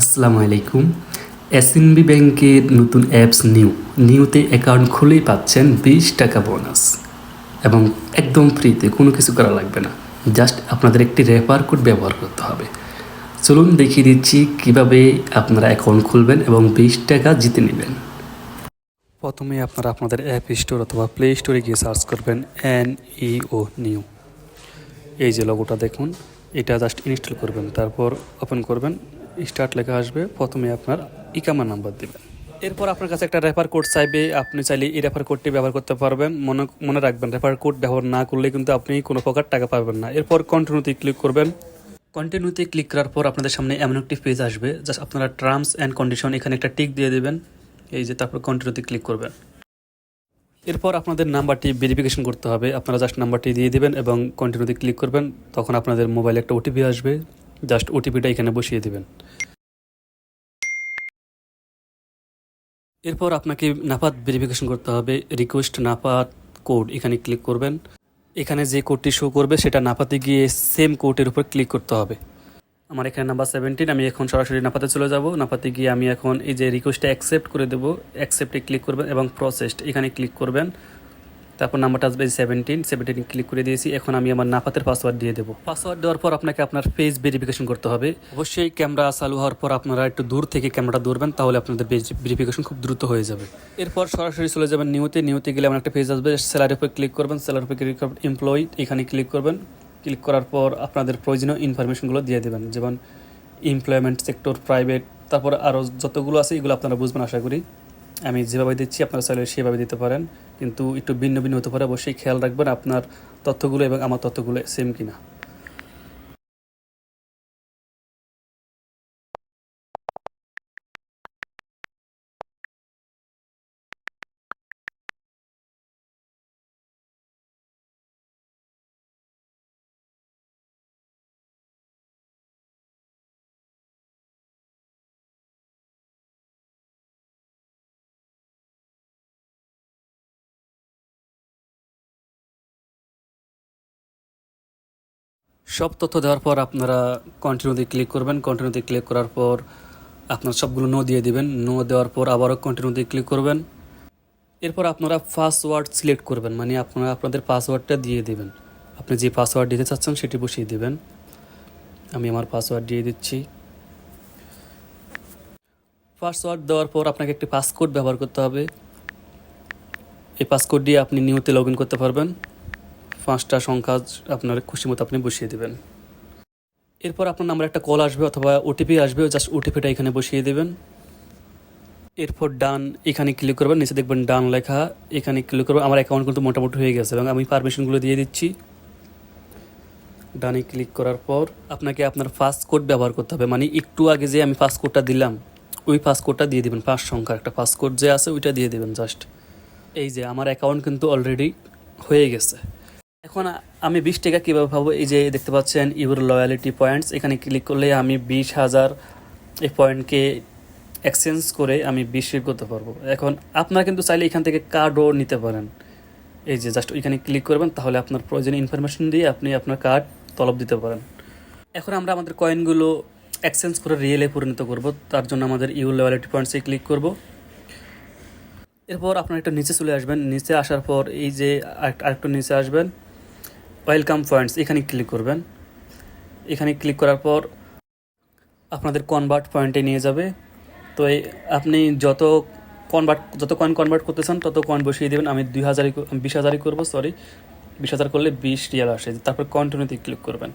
আসসালামু আলাইকুম। এসএনবি ব্যাংকের নতুন অ্যাপস নিউ। নিউতে অ্যাকাউন্ট খুলেই পাচ্ছেন বিশ টাকা বোনাস। এবং একদম ফ্রিতে কোনো কিছু করা লাগবে না। জাস্ট আপনাদের একটি রেফার কোড ব্যবহার করতে হবে। চলুন দেখিয়ে দিচ্ছি কীভাবে আপনারা অ্যাকাউন্ট খুলবেন এবং বিশ টাকা জিতে নেবেন। প্রথমে আপনারা আপনাদের অ্যাপ স্টোর অথবা প্লে স্টোরে গিয়ে সার্চ করবেন এন ইও নিউ। এই যে লগোটা দেখুন। এটা জাস্ট ইনস্টল করবেন। তারপর ওপেন করবেন। স্টার্ট লেখা আসবে। প্রথমে আপনার ইকামা নাম্বার দেবেন। এরপর আপনার কাছে একটা রেফার কোড চাইবে। আপনি চাইলে এই রেফার কোডটি ব্যবহার করতে পারবেন। মনে মনে রাখবেন রেফার কোড ব্যবহার না করলে কিন্তু আপনি কোনো প্রকার টাকা পাবেন না। এরপর কন্টিনিউতে ক্লিক করবেন। কন্টিনিউতে ক্লিক করার পর আপনাদের সামনে এমন একটি পেজ আসবে। জাস্ট আপনারা টার্মস অ্যান্ড কন্ডিশন এখানে একটা টিক দিয়ে দেবেন। এই যে তারপর কন্টিনিউতে ক্লিক করবেন। এরপর আপনাদের নাম্বারটি ভেরিফিকেশন করতে হবে। আপনারা জাস্ট নাম্বারটি দিয়ে দিবেন এবং কন্টিনিউতে ক্লিক করবেন। তখন আপনাদের মোবাইলে একটা ওটিপি আসবে। জাস্ট ওটিপিটা এখানে বসিয়ে দেবেন। এরপর আপনাকে নাপাত ভেরিফিকেশন করতে হবে। রিকোয়েস্ট নাপাত কোড এখানে ক্লিক করবেন। এখানে যে কোডটি শো করবে, সেটা নাপাতে গিয়ে সেম কোডের উপর ক্লিক করতে হবে। আমার এখানে নাম্বার সেভেন্টিন আমি এখন সরাসরি নাপাতে চলে যাব। নাপাতে গিয়ে আমি এখন এই যে রিকোয়েস্টটা অ্যাকসেপ্ট করে দেবো। অ্যাকসেপ্টে ক্লিক করবেন এবং প্রসেসড এখানে ক্লিক করবেন। তারপর নাম্বারটা আসবে সেভেন্টিন সেভেন্টিন ক্লিক করে দিয়েছি। এখন আমি আমার নাপাতের পাসওয়ার্ড দিয়ে দেবো। পাসওয়ার্ড দেওয়ার পর আপনাকে আপনার ফেস ভেরিফিকেশন করতে হবে। অবশ্যই ক্যামেরা চালু হওয়ার পর আপনারা একটু দূর থেকে ক্যামেরাটা ধরবেন, তাহলে আপনাদের ভেরিফিকেশন খুব দ্রুত হয়ে যাবে। এরপর সরাসরি চলে যাবেন নিউতে নিউতে গেলে আমার একটা পেজ আসবে স্যালারির উপর ক্লিক করবেন স্যালারির উপর ক্লিক করবেন এমপ্লয়ি এখানে ক্লিক করবেন। ক্লিক করার পর আপনাদের প্রয়োজনীয় ইনফরমেশনগুলো দিয়ে দেবেন, যেমন এমপ্লয়মেন্ট সেক্টর প্রাইভেট তারপর আরও যতগুলো আছে এগুলো আপনারা বুঝবেন, আশা করি। আমি যেভাবে দিচ্ছি, আপনারা চাইলে সেভাবে দিতে পারেন। কিন্তু একটু ভিন্ন ভিন্ন হতে পারে। অবশ্যই খেয়াল রাখবেন আপনার তথ্যগুলো এবং আমার তথ্যগুলো সেম কিনা। সব তথ্য দেওয়ার পর আপনারা কন্টিনিউতে ক্লিক করবেন। কন্টিনিউতে ক্লিক করার পর আপনার সবগুলো নো দিয়ে দিবেন। নো দেওয়ার পর আবারও কন্টিনিউতে ক্লিক করবেন। এরপর আপনারা পাসওয়ার্ড সিলেক্ট করবেন মানে আপনারা আপনাদের পাসওয়ার্ডটা দিয়ে দিবেন। আপনি যে পাসওয়ার্ড দিতে চাচ্ছেন সেটি বসিয়ে দিবেন। আমি আমার পাসওয়ার্ড দিয়ে দিচ্ছি। পাসওয়ার্ড দেওয়ার পর আপনাকে একটি পাসকোড ব্যবহার করতে হবে। এই পাসকোড দিয়ে আপনি নিউতে লগ করতে পারবেন। পাঁচটা সংখ্যা আপনার খুশি মতো আপনি বসিয়ে দেবেন। এরপর আপনার নাম্বার একটা কল আসবে অথবা ওটিপি আসবে জাস্ট ওটিপিটা এখানে বসিয়ে দেবেন। এরপর ডান, এখানে ক্লিক করবেন, নিচে দেখবেন ডান লেখা, এখানে ক্লিক করবেন, আমার অ্যাকাউন্ট কিন্তু মোটামুটি হয়ে গেছে এবং আমি পারমিশনগুলো দিয়ে দিচ্ছি। ডানে ক্লিক করার পর আপনাকে আপনার ফার্স্ট কোড ব্যবহার করতে হবে মানে একটু আগে যে আমি ফার্স্ট কোডটা দিলাম, ওই ফার্স্ট কোডটা দিয়ে দিবেন, পাঁচ সংখ্যার একটা ফার্স্ট কোড যে আছে ওইটা দিয়ে দেবেন জাস্ট এই যে, আমার অ্যাকাউন্ট কিন্তু অলরেডি হয়ে গেছে। এখন আমি বিশ টাকা কীভাবে পাবো এই যে দেখতে পাচ্ছেন ইউর লয়ালিটি পয়েন্টস এখানে ক্লিক করলে আমি বিশ হাজার এই পয়েন্টকে এক্সচেঞ্জ করে আমি বিশ করতে পারব। এখন আপনারা কিন্তু চাইলে এখান থেকে কার্ডও নিতে পারেন। এই যে জাস্ট ওইখানে ক্লিক করবেন, তাহলে আপনার প্রয়োজনীয় ইনফরমেশন দিয়ে আপনি আপনার কার্ড তলব দিতে পারেন। এখন আমরা আমাদের কয়েনগুলো এক্সচেঞ্জ করে রিয়েলে পরিণত করব। তার জন্য আমাদের ইউ লয়ালিটি পয়েন্টসে ক্লিক করব। এরপর আপনার একটা নিচে চলে আসবেন। নিচে আসার পর এই যে আরেক- আরেকটু নিচে আসবেন। ওয়েলকাম পয়েন্টস এখানে ক্লিক করবেন। এখানে ক্লিক করার পর আপনাদের কনভার্ট পয়েন্টে নিয়ে যাবে। তো আপনি যত কনভার্ট যত কয়েন কনভার্ট করতে চান, তত কয়েন বসিয়ে দেবেন। আমি দুই হাজারই বিশ হাজারই করব সরি বিশ হাজার করলে বিশ রিয়াল আসে। তারপর কন্টিনিউতে ক্লিক করবেন।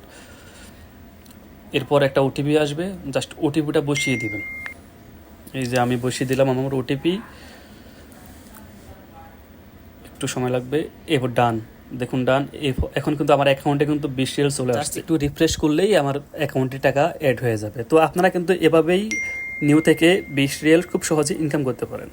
এরপর একটা ওটিপি আসবে। জাস্ট ওটিপিটা বসিয়ে দিবেন। এই যে আমি বসিয়ে দিলাম আমার ওটিপি একটু সময় লাগবে। এরপর ডান দেখুন ডান এখন কিন্তু আমার অ্যাকাউন্টে কিন্তু বিশ রিয়াল চলে আসছে। একটু রিফ্রেশ করলেই আমার অ্যাকাউন্টে টাকা অ্যাড হয়ে যাবে। তো আপনারা কিন্তু এভাবেই নিউ থেকে বিশ রিয়াল খুব সহজে ইনকাম করতে পারেন।